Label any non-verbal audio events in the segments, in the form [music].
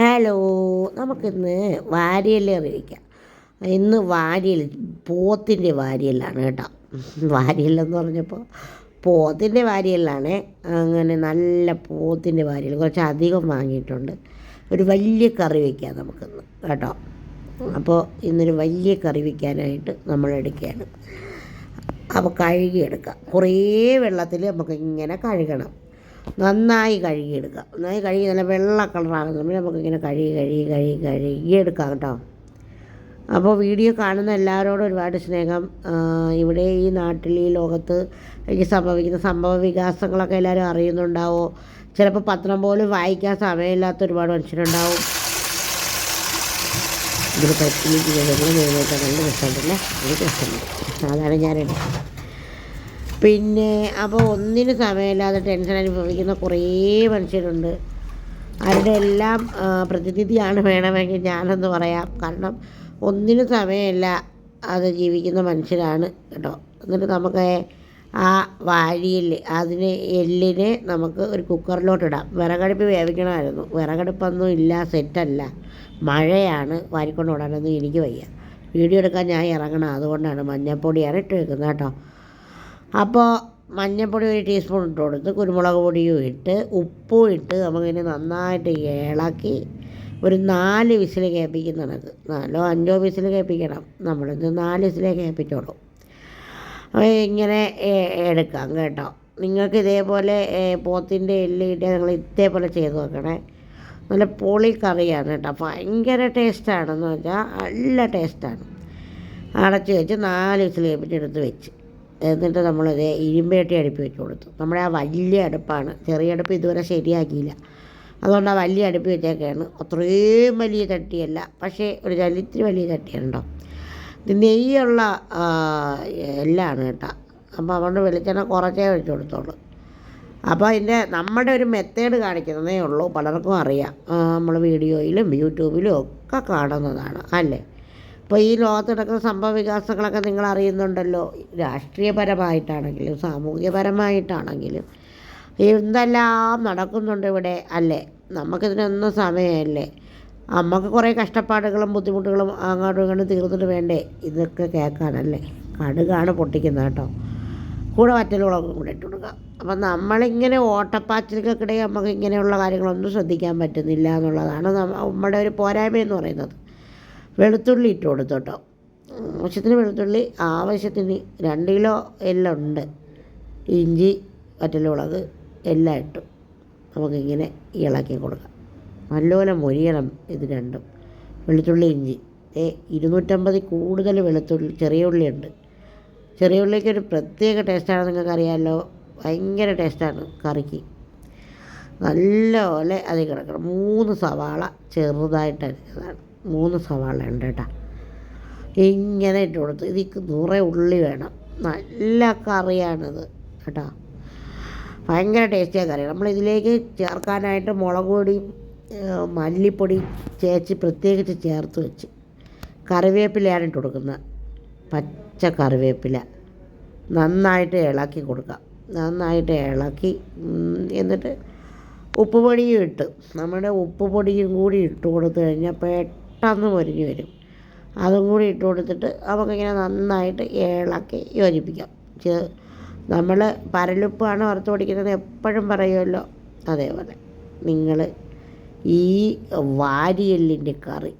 Hello നമുക്കിന്ന് വാരിയൽ അറിയിക്കാം ഇന്ന് വാരിയൽ പോത്തിന്റെ വാരിയലാണ് കേട്ടോ. വാരിയലെന്ന് പറഞ്ഞപ്പോൾ പോത്തിന്റെ വാരിയലാണ് അങ്ങനെ നല്ല പോത്തിന്റെ വാരിയൽ കുറച്ച് അധികം വാങ്ങിയിട്ടുണ്ട്. ഒരു വലിയ കറി വയ്ക്കാം നമുക്കിന്ന് കേട്ടോ. അപ്പോൾ ഇന്നൊരു വലിയ കറി വയ്ക്കാനായിട്ട് നമ്മൾ എടുക്കുകയാണ്. അപ്പോൾ കഴുകിയെടുക്കാം. കുറേ വെള്ളത്തിൽ നമുക്ക് ഇങ്ങനെ കഴുകണം. നന്നായി കഴുകിയെടുക്കുക. നന്നായി കഴുകി നല്ല വെള്ള കളറാകുന്ന നമുക്കിങ്ങനെ കഴുകി കഴുകി കഴുകി കഴുകിയെടുക്കാം കേട്ടോ. അപ്പോൾ വീഡിയോ കാണുന്ന എല്ലാവരോടും ഒരുപാട് സ്നേഹം. ഇവിടെ ഈ നാട്ടിൽ ഈ ലോകത്ത് ഈ സംഭവിക്കുന്ന സംഭവ വികാസങ്ങളൊക്കെ എല്ലാവരും അറിയുന്നുണ്ടാവോ? ചിലപ്പോൾ പത്രം പോലും വായിക്കാൻ സമയമില്ലാത്ത ഒരുപാട് മനുഷ്യരുണ്ടാവും. ഇതിന് നിങ്ങൾ നിയമത്തെ നല്ല രസമുണ്ടല്ലേ എനിക്ക് രസമുണ്ട് അതാണ് എടുത്തത് പിന്നെ അപ്പോൾ ഒന്നിനും സമയമില്ലാതെ ടെൻഷൻ അനുഭവിക്കുന്ന കുറേ മനുഷ്യരുണ്ട്. അവരുടെ എല്ലാം പ്രതിനിധിയാണ് വേണമെങ്കിൽ ഞാനെന്ന് പറയാം. കാരണം ഒന്നിനും സമയമില്ല അത് ജീവിക്കുന്ന മനുഷ്യരാണ് കേട്ടോ. എന്നിട്ട് നമുക്ക് ആ വാഴിയിൽ അതിന് എല്ലിനെ നമുക്ക് ഒരു കുക്കറിലോട്ടിടാം വിറകടുപ്പ് വേവിക്കണമായിരുന്നു. വിറകടുപ്പൊന്നും ഇല്ല സെറ്റല്ല. മഴയാണ് വാരിക്കൊണ്ട് ഓടാനൊന്നും എനിക്ക് വയ്യ. വീഡിയോ എടുക്കാൻ ഞാൻ ഇറങ്ങണം. അതുകൊണ്ടാണ് മഞ്ഞപ്പൊടി ഇട്ട് വെക്കുന്നത് കേട്ടോ. അപ്പോൾ മഞ്ഞൾപ്പൊടി ഒരു ടീസ്പൂൺ ഇട്ട് കൊടുത്ത് കുരുമുളക് പൊടിയും ഇട്ട് ഉപ്പും ഇട്ട് നമുക്കിനി നന്നായിട്ട് ഇളക്കി ഒരു നാല് വിസിൽ കേൾപ്പിക്കുന്ന കണക്ക് നാലോ അഞ്ചോ വിസിൽ കേൾപ്പിക്കണം. നമ്മളിത് നാല് വിസിലേ കേൾപ്പിച്ചോളൂ. അപ്പോൾ ഇങ്ങനെ എടുക്കാം കേട്ടോ. നിങ്ങൾക്ക് ഇതേപോലെ പോത്തിന്റെ എല്ല് കിട്ടിയാൽ നിങ്ങൾ ഇതേപോലെ ചെയ്ത് നോക്കണേ. നല്ല പൊളി കറിയാണ് കേട്ടോ. ഭയങ്കര ടേസ്റ്റാണെന്ന് വെച്ചാൽ നല്ല ടേസ്റ്റാണ്. അടച്ച് വെച്ച് നാല് വിസിൽ കേൾപ്പിച്ചെടുത്ത് വെച്ച്. എന്നിട്ട് നമ്മളത് ഇരുമ്പേട്ടി അടുപ്പ് വെച്ച് കൊടുത്തു. നമ്മുടെ ആ വലിയ അടുപ്പാണ്. ചെറിയ അടുപ്പ് ഇതുവരെ ശരിയാക്കിയില്ല. അതുകൊണ്ട് ആ വലിയ അടുപ്പ് വെച്ചേക്കാണ്. അത്രയും വലിയ ചട്ടിയല്ല പക്ഷേ ഒരു ചലിത്തിരി വലിയ ചട്ടിയാണ് കേട്ടോ ഇത് നെയ്യുള്ള എല്ലാണ് കേട്ടോ. അപ്പോൾ അതുകൊണ്ട് വെളിച്ചെണ്ണ കുറച്ചേ ഒഴിച്ചു കൊടുത്തോളൂ. അപ്പോൾ അതിന്റെ നമ്മുടെ ഒരു മെത്തേഡ് കാണിക്കുന്നതേ ഉള്ളൂ. പലർക്കും അറിയാം. നമ്മൾ വീഡിയോയിലും യൂട്യൂബിലും ഒക്കെ കാണുന്നതാണ്. അല്ലേ? ഇപ്പോൾ ഈ ലോകത്ത് നടക്കുന്ന സംഭവ വികാസങ്ങളൊക്കെ നിങ്ങൾ അറിയുന്നുണ്ടല്ലോ രാഷ്ട്രീയപരമായിട്ടാണെങ്കിലും സാമൂഹ്യപരമായിട്ടാണെങ്കിലും. എന്തെല്ലാം നടക്കുന്നുണ്ട് ഇവിടെ അല്ലേ? നമുക്കിതിനൊന്നും സമയമല്ലേ? നമുക്ക് കുറേ കഷ്ടപ്പാടുകളും ബുദ്ധിമുട്ടുകളും അങ്ങോട്ടും ഇങ്ങോട്ടും തീർന്നിട്ട് വേണ്ടേ? ഇതൊക്കെ കേൾക്കാനല്ലേ? കടുകാണ് പൊട്ടിക്കുന്നത് കേട്ടോ. കൂടെ വറ്റലുകളൊക്കെ കൂടെ ഇട്ട് കൊടുക്കുക അപ്പം നമ്മളിങ്ങനെ ഓട്ടപ്പാച്ചിലൊക്കെ നമുക്ക് ഇങ്ങനെയുള്ള കാര്യങ്ങളൊന്നും ശ്രദ്ധിക്കാൻ പറ്റുന്നില്ല എന്നുള്ളതാണ് നമ്മ- നമ്മുടെ ഒരു പോരായ്മ എന്ന് പറയുന്നത്. വെളുത്തുള്ളി ഇട്ട് കൊടുത്തു കേട്ടോ ആവശ്യത്തിന് വെളുത്തുള്ളി ആവശ്യത്തിന് രണ്ട് കിലോ എല്ലാം ഉണ്ട്. ഇഞ്ചി പറ്റലുളക് എല്ലാം ഇട്ടു. നമുക്കിങ്ങനെ ഇളക്കി കൊടുക്കാം. നല്ലപോലെ മൊരിയണം ഇത് രണ്ടും. വെളുത്തുള്ളി ഇഞ്ചി. ഏ ഇരുന്നൂറ്റമ്പത് കൂടുതൽ വെളുത്തുള്ളി ചെറിയ ഉള്ളിയുണ്ട് ചെറിയ ഉള്ളിക്ക് ഒരു പ്രത്യേക ടേസ്റ്റാണ് നിങ്ങൾക്ക് അറിയാമല്ലോ ഭയങ്കര ടേസ്റ്റാണ് കറിക്ക്. നല്ലപോലെ അതിൽ കിടക്കണം. മൂന്ന് സവാള ചെറുതായിട്ട് അരിഞ്ഞതാണ്. മൂന്ന് സവാള ഉണ്ട് കേട്ടോ. ഇങ്ങനെ ഇട്ട് കൊടുത്ത് ഇതിക്ക് നിറയെ ഉള്ളി വേണം. നല്ല കറിയാണിത് കേട്ടോ. ഭയങ്കര ടേസ്റ്റിയാണ് കറി. നമ്മൾ ഇതിലേക്ക് ചേർക്കാനായിട്ട് മുളക് ഏഹ്, മല്ലിപ്പൊടി ചേച്ച് പ്രത്യേകിച്ച് ചേർത്ത് വെച്ച് കറിവേപ്പിലയാണ് ഇട്ട് കൊടുക്കുന്നത്. പച്ച കറിവേപ്പില. നന്നായിട്ട് ഇളക്കി കൊടുക്കാം നന്നായിട്ട് ഇളക്കി എന്നിട്ട് ഉപ്പ് പൊടിയും ഇട്ട് നമ്മുടെ ഉപ്പ് പൊടിയും കൂടി ഇട്ട് കൊടുത്തു കഴിഞ്ഞാൽ പെട്ടെന്ന് മുരിഞ്ഞ് വരും. അതും കൂടി ഇട്ട് കൊടുത്തിട്ട് നമുക്കിങ്ങനെ നന്നായിട്ട് ഇളക്കി യോജിപ്പിക്കാം. നമ്മൾ പരലുപ്പാണ് വറുത്ത് പൊടിക്കുന്നത് എപ്പോഴും പറയുമല്ലോ അതേപോലെ. നിങ്ങൾ ഈ വാരിയെല്ലിന്റെ കറി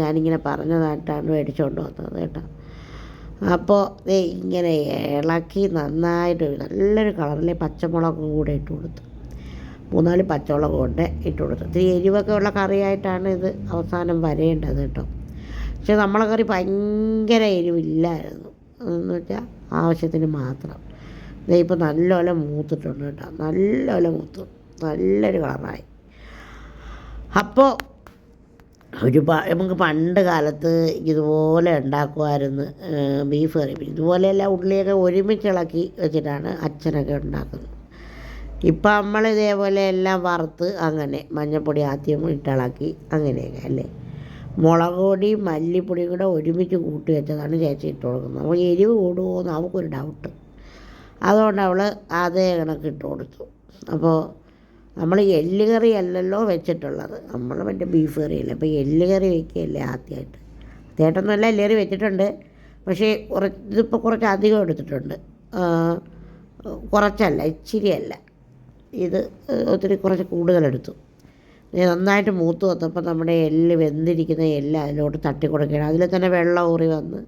ഞാനിങ്ങനെ പറഞ്ഞതായിട്ടാണ് മേടിച്ചുകൊണ്ട് വന്നത് കേട്ടോ. അപ്പോൾ ഇങ്ങനെ ഇളക്കി നന്നായിട്ട് നല്ലൊരു കളറിലെ പച്ചമുളകും കൂടെ ഇട്ട് കൊടുത്തു. മൂന്നാൽ പച്ചമുളക് കൊണ്ട് ഇട്ട് കൊടുത്തു. ഇത്തിരി എരിവൊക്കെ ഉള്ള കറിയായിട്ടാണ് ഇത് അവസാനം വരേണ്ടത് കേട്ടോ. പക്ഷെ നമ്മളെ കറി ഭയങ്കര എരിവില്ലായിരുന്നു. എന്ന് വെച്ചാൽ ആവശ്യത്തിന് മാത്രം. ദേ ഇപ്പോൾ നല്ലപോലെ മൂത്തിട്ടുണ്ട് കേട്ടോ. നല്ലപോലെ മൂത്തു. നല്ലൊരു കളറായി. അപ്പോൾ ഒരുപാട് നമുക്ക് പണ്ട് കാലത്ത് ഇതുപോലെ ഉണ്ടാക്കുമായിരുന്നു ബീഫ് കറി. ഇതുപോലെയല്ല ഉള്ളിയൊക്കെ ഒരുമിച്ച് ഇളക്കി വെച്ചിട്ടാണ് അച്ഛനൊക്കെ ഉണ്ടാക്കുന്നത്. ഇപ്പം നമ്മൾ ഇതേപോലെ എല്ലാം വറുത്ത് അങ്ങനെ മഞ്ഞൾപ്പൊടി ആദ്യം ഇട്ടിളക്കി അങ്ങനെയൊക്കെ അല്ലേ? മുളക് പൊടി മല്ലിപ്പൊടിയും കൂടെ ഒരുമിച്ച് കൂട്ടി വെച്ചതാണ് ചേച്ചി ഇട്ട് കൊടുക്കുന്നത്. അപ്പോൾ എരിവ് കൂടുമോ എന്ന് നമുക്കൊരു ഡൗട്ട് അതുകൊണ്ട് അവൾ അതേ കണക്ക് ഇട്ട് കൊടുത്തു. അപ്പോൾ നമ്മൾ എല്ല് കറി അല്ലല്ലോ വെച്ചിട്ടുള്ളത്. നമ്മൾ മറ്റേ ബീഫ് കറിയല്ലേ. അപ്പോൾ എല്ല് കറി വയ്ക്കുകയല്ലേ ആദ്യമായിട്ട്. ആദ്യമായിട്ടൊന്നുമല്ല എല്ല് കറി വെച്ചിട്ടുണ്ട്. പക്ഷേ കുറച്ച് ഇതിപ്പോൾ കുറച്ച് അധികം എടുത്തിട്ടുണ്ട് കുറച്ചല്ല ഇച്ചിരിയല്ല. ഇത് ഒത്തിരി കുറച്ച് കൂടുതലെടുത്തു. നന്നായിട്ട് മൂത്ത് വന്നപ്പോൾ നമ്മുടെ എല്ല് വെന്തിരിക്കുന്ന എല്ല് അതിലോട്ട് തട്ടി കൊടുക്കണം അതിൽ തന്നെ വെള്ളം ഊറി വന്ന്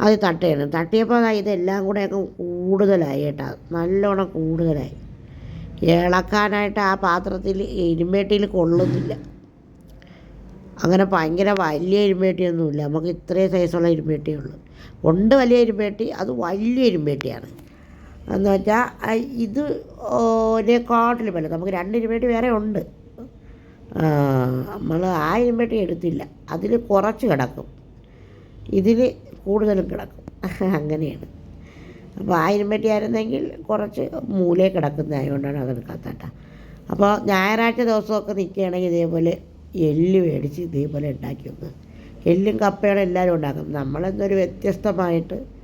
അത് തട്ടുകയാണ്. തട്ടിയപ്പോൾ ഇതെല്ലാം കൂടെ അങ്ങ് കൂടുതലായി കേട്ടോ. നല്ലോണം കൂടുതലായി. ഇളക്കാനായിട്ട് ആ പാത്രത്തിൽ ഇരുമ്പേട്ടിയിൽ കൊള്ളുന്നില്ല. അങ്ങനെ ഭയങ്കര വലിയ ഇരുമ്പേട്ടിയൊന്നുമില്ല. നമുക്ക് ഇത്രയും സൈസുള്ള ഇരുമ്പേട്ടിയേ ഉള്ളൂ. ഉണ്ട് വലിയ ഇരുമ്പേട്ടി അത് വലിയ ഇരുമ്പേട്ടിയാണ്. എന്ന് വെച്ചാൽ ഇത് ഒരേക്കാട്ടിൽ വലുത് നമുക്ക് രണ്ട് ഇരുമ്പേട്ടി വേറെ ഉണ്ട്. നമ്മൾ ആ ഇരുമ്പേട്ടി എടുത്തില്ല. അതിൽ കുറച്ച് കിടക്കും. ഇതിൽ കൂടുതലും കിടക്കും. [laughs] അങ്ങനെയാണ്. അപ്പോൾ ആ ഇരുമ്പേട്ടി ആയിരുന്നെങ്കിൽ കുറച്ച് മൂലേ കിടക്കുന്നതായതുകൊണ്ടാണ് അതെടുക്കാത്തട്ട അപ്പോൾ ഞായറാഴ്ച ദിവസമൊക്കെ നിൽക്കുകയാണെങ്കിൽ ഇതേപോലെ എല്ല് മേടിച്ച് ഇതേപോലെ ഉണ്ടാക്കി വെക്കുക. എല്ലും കപ്പയാണ് എല്ലാവരും ഉണ്ടാക്കും. നമ്മളെന്നൊരു വ്യത്യസ്തമായിട്ട്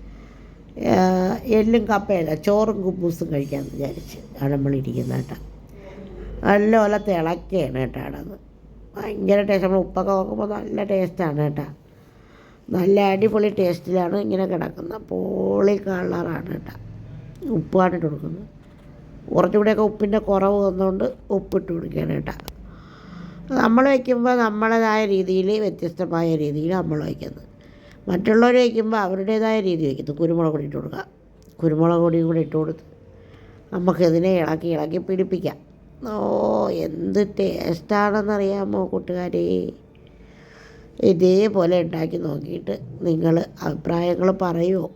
എല്ലും കപ്പയല്ല ചോറും കുബൂസും കഴിക്കാമെന്ന് വിചാരിച്ച് ആണ് നമ്മളിരിക്കുന്നത് നല്ല പോലെ തിളക്കുകയാണ് കേട്ടോ അവിടെ നിന്ന് ഭയങ്കര ടേസ്റ്റ് നമ്മൾ ഉപ്പൊക്കെ നോക്കുമ്പോൾ നല്ല ടേസ്റ്റാണ് കേട്ടോ. നല്ല അടിപൊളി ടേസ്റ്റിലാണ് ഇങ്ങനെ കിടക്കുന്നത്. പോളി കളറാണ് കേട്ടോ. ഉപ്പാണ് ഇട്ട് കൊടുക്കുന്നത്. കുറച്ചുകൂടെയൊക്കെ ഉപ്പിന്റെ കുറവ് വന്നുകൊണ്ട് ഉപ്പിട്ട് കൊടുക്കുകയാണ് കേട്ടോ. നമ്മൾ വയ്ക്കുമ്പോൾ നമ്മളേതായ രീതിയിൽ വ്യത്യസ്തമായ രീതിയിൽ നമ്മൾ വയ്ക്കുന്നത് മറ്റുള്ളവർ വയ്ക്കുമ്പോൾ അവരുടേതായ രീതി വയ്ക്കുന്നു കുരുമുളക് പൊടി ഇട്ട് കൊടുക്കുക. കുരുമുളക് പൊടിയും കൂടി ഇട്ട് കൊടുത്ത് നമുക്കിതിനെ ഇളക്കി ഇളക്കി പിടിപ്പിക്കാം. ഓ എന്ത് ടേസ്റ്റാണെന്നറിയാമോ കൂട്ടുകാരെ? ഇതേപോലെ ഉണ്ടാക്കി നോക്കിയിട്ട് നിങ്ങൾ അഭിപ്രായങ്ങൾ പറയുമോ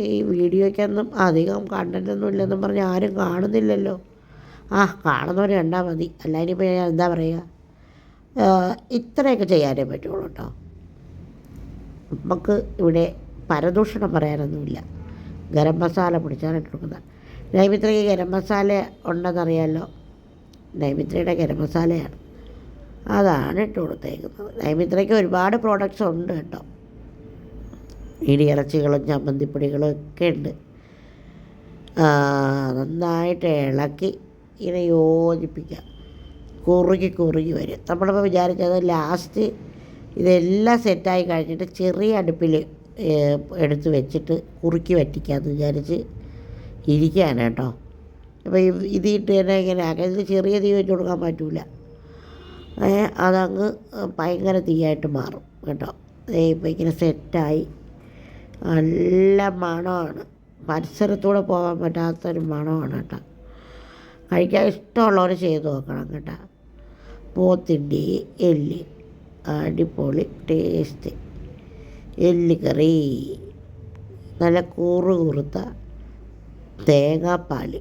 ഈ വീഡിയോയ്ക്കൊന്നും അധികം കണ്ടന്റൊന്നും ഇല്ലെന്നും പറഞ്ഞ് ആരും കാണുന്നില്ലല്ലോ. ആ കാണുന്നവർ കണ്ടാൽ മതി. അല്ലാതിനിപ്പോൾ ഞാൻ എന്താ പറയുക ഇത്രയൊക്കെ ചെയ്യാനേ പറ്റുള്ളൂ കേട്ടോ. നമുക്ക് ഇവിടെ പരദൂഷണം പറയാനൊന്നുമില്ല. ഗരം മസാല പൊടിച്ചാണ് ഇട്ട് കൊടുക്കുന്നത് നൈമിത്രയ്ക്ക് ഗരം മസാല ഉണ്ടെന്നറിയാമല്ലോ നൈമിത്രയുടെ ഗരം മസാലയാണ്. അതാണ് ഇട്ട് കൊടുത്തേക്കുന്നത്. നൈമിത്രയ്ക്ക് ഒരുപാട് പ്രോഡക്റ്റ്സ് ഉണ്ട് കേട്ടോ. ഇടിയിറച്ചികളും ചമ്മന്തിപ്പൊടികളും ഒക്കെ ഉണ്ട്. നന്നായിട്ട് ഇളക്കി ഇങ്ങനെ യോജിപ്പിക്കുക. കുറുകി കുറുകി വരും. നമ്മളിപ്പോൾ വിചാരിച്ചത് ലാസ്റ്റ് ഇതെല്ലാം സെറ്റായി കഴിഞ്ഞിട്ട് ചെറിയ അടുപ്പിൽ എടുത്ത് വെച്ചിട്ട് കുറുക്കി വറ്റിക്കാമെന്ന് വിചാരിച്ച് ഇരിക്കുകയാണ് കേട്ടോ. അപ്പോൾ ഇത് ഇട്ട് തന്നെ ഇങ്ങനെ ആക്കാം. ഇത് ചെറിയ തീ വെച്ച് കൊടുക്കാൻ പറ്റില്ല അതങ്ങ് ഭയങ്കര തീയായിട്ട് മാറും കേട്ടോ. ഇപ്പോൾ ഇങ്ങനെ സെറ്റായി. നല്ല മണമാണ്. പരിസരത്തൂടെ പോകാൻ പറ്റാത്തൊരു മണമാണ് കേട്ടോ. കഴിക്കാൻ ഇഷ്ടമുള്ളവർ ചെയ്ത് നോക്കണം കേട്ടോ. പോത്തിന്റെ എല്ല് അടിപൊളി ടേസ്റ്റ്. എല്ലുകറി നല്ല കൂറ് കുറുത്ത തേങ്ങാപ്പാൽ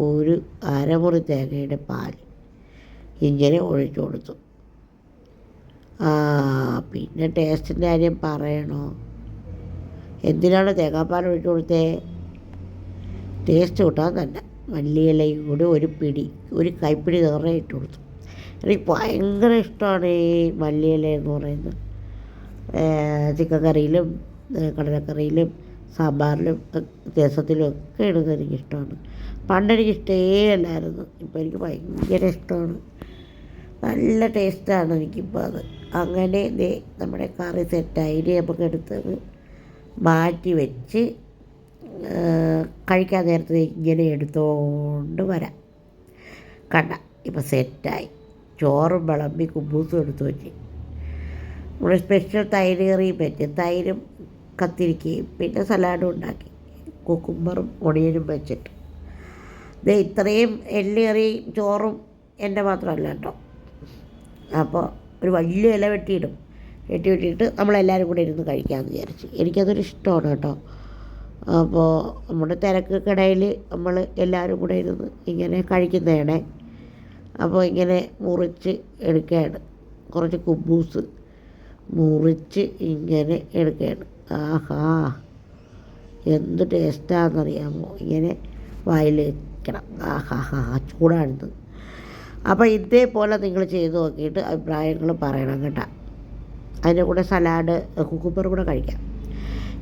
ഒരു അരമുറി തേങ്ങയുടെ പാൽ ഇങ്ങനെ ഒഴിച്ചു കൊടുത്തു. ആ പിന്നെ ടേസ്റ്റിന്റെ കാര്യം പറയണോ? എന്തിനാണ് തേങ്ങാപ്പാൽ ഒഴിച്ചു കൊടുത്തേ? ടേസ്റ്റ് കൂട്ടാൻ തന്നെ. മല്ലിയിലയും കൂടി ഒരു പിടി ഒരു കൈപ്പിടി നിറയെ ഇട്ട് കൊടുത്തു. എനിക്ക് ഭയങ്കര ഇഷ്ടമാണ് ഈ മല്ലിയില എന്ന് പറയുന്നത്. ചിക്കൻ കറിയിലും കടലക്കറിയിലും സാമ്പാറിലും രസത്തിലും ഒക്കെ ഇടുന്നത് എനിക്കിഷ്ടമാണ് പണ്ട് ഇഷ്ടമേ അല്ലായിരുന്നു. ഇപ്പോൾ എനിക്ക് ഭയങ്കര ഇഷ്ടമാണ് നല്ല ടേസ്റ്റാണ് എനിക്കിപ്പോൾ അത്. അങ്ങനെ ദേ നമ്മുടെ കറി സെറ്റായി. നമുക്ക് എടുത്തത് മാറ്റി വെച്ച് കഴിക്കാൻ നേരത്തെ ഇങ്ങനെ എടുത്തോണ്ട് വരാം. കണ്ട ഇപ്പം സെറ്റായി. ചോറും വിളമ്പി കുബൂസും എടുത്തു വെച്ച്. നമ്മുടെ സ്പെഷ്യൽ തൈര് കറിയും വെച്ച് തൈരും കത്തിരിക്കുകയും പിന്നെ സലാഡും ഉണ്ടാക്കി. കുക്കുംബറും ഒണിയനും വെച്ചിട്ട്. ഇത് ഇത്രയും എല്ല് ചോറും എന്റെ മാത്രമല്ല കേട്ടോ. അപ്പോൾ ഒരു വലിയ ഇല വെട്ടിയിടും. വെട്ടി വെട്ടിയിട്ട് നമ്മളെല്ലാവരും കൂടെ ഇരുന്ന് കഴിക്കാമെന്ന് വിചാരിച്ചു. എനിക്കതൊരു ഇഷ്ടമാണ് കേട്ടോ. അപ്പോൾ നമ്മുടെ തിരക്കിടയിൽ നമ്മൾ എല്ലാവരും കൂടെ ഇരുന്ന് ഇങ്ങനെ കഴിക്കുന്നതാണ്. അപ്പോൾ ഇങ്ങനെ മുറിച്ച് എടുക്കുകയാണ്. കുറച്ച് കുബൂസ് മുറിച്ച് ഇങ്ങനെ എടുക്കുകയാണ്. ആഹാ എന്ത് ടേസ്റ്റാണെന്നറിയാമോ? ഇങ്ങനെ വായിൽ വയ്ക്കണം ആഹാ ഹാ ചൂടാണിത്. അപ്പോൾ ഇതേപോലെ നിങ്ങൾ ചെയ്ത് നോക്കിയിട്ട് അഭിപ്രായങ്ങൾ പറയണം കേട്ടോ. അതിന്റെ കൂടെ സലാഡ് കുക്കുമ്പർ കൂടെ കഴിക്കാം.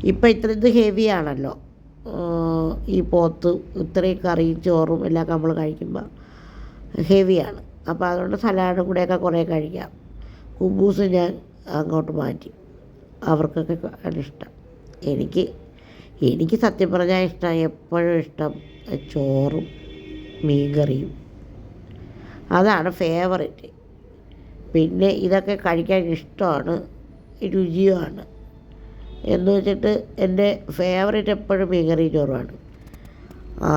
ഇപ്പം ഇത്ര ഇത് ഹെവി ആണല്ലോ. ഈ പോത്ത് ഇത്രയും കറിയും ചോറും എല്ലാം നമ്മൾ കഴിക്കുമ്പോൾ ഹെവിയാണ്. അപ്പോൾ അതുകൊണ്ട് സലാഡും കൂടെയൊക്കെ കുറേ കഴിക്കാം. കുബൂസ് ഞാൻ അങ്ങോട്ട് മാറ്റി. അവർക്കൊക്കെ ഇഷ്ടം. എനിക്ക് എനിക്ക് സത്യം പറഞ്ഞാൽ ഇഷ്ടം എപ്പോഴും ഇഷ്ടം ചോറും മീൻകറിയും. അതാണ് ഫേവറേറ്റ്. പിന്നെ ഇതൊക്കെ കഴിക്കാൻ ഇഷ്ടമാണ് രുചിയുമാണ്. എന്ന് വെച്ചിട്ട് എന്റെ ഫേവറേറ്റ് എപ്പോഴും മീൻകറി ചോറുമാണ്. ആ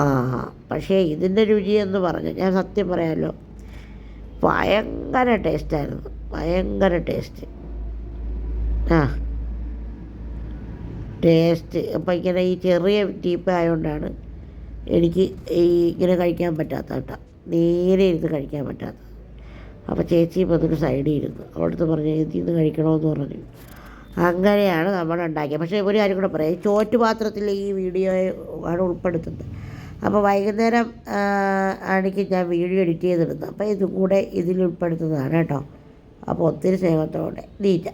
പക്ഷേ ഇതിന്റെ രുചി എന്ന് പറഞ്ഞു ഞാൻ സത്യം പറയാമല്ലോ ഭയങ്കര ടേസ്റ്റായിരുന്നു ഭയങ്കര ടേസ്റ്റ്. ആ ടേസ്റ്റ്. അപ്പം ഇങ്ങനെ ഈ ചെറിയ ടീപ്പ് ആയതുകൊണ്ടാണ് എനിക്ക് ഈ ഇങ്ങനെ കഴിക്കാൻ പറ്റാത്ത കേട്ടോ. നേരെ ഇരുന്ന് കഴിക്കാൻ പറ്റാത്ത അപ്പോൾ ചേച്ചി ഇപ്പോൾ അതൊരു സൈഡിൽ ഇരുന്നു അവിടുത്തെ പറഞ്ഞു ഇതിൽ നിന്ന് കഴിക്കണമെന്ന് പറഞ്ഞു. അങ്ങനെയാണ് നമ്മൾ ഉണ്ടാക്കിയത്. പക്ഷേ ഒരു കാര്യം കൂടെ പറയാം. ചോറ്റുപാത്രത്തിൽ ചോറ്റ് പാത്രത്തിൽ ഈ വീഡിയോ ആണ് ഉൾപ്പെടുത്തുന്നത്. അപ്പോൾ വൈകുന്നേരം ആണെങ്കിൽ ഞാൻ വീഡിയോ എഡിറ്റ് ചെയ്തിടുന്നത് അപ്പോൾ ഇതും കൂടെ ഇതിൽ ഉൾപ്പെടുത്തുന്നതാണ് കേട്ടോ. അപ്പോൾ ഒത്തിരി സ്നേഹത്തോടെ. നീറ്റ.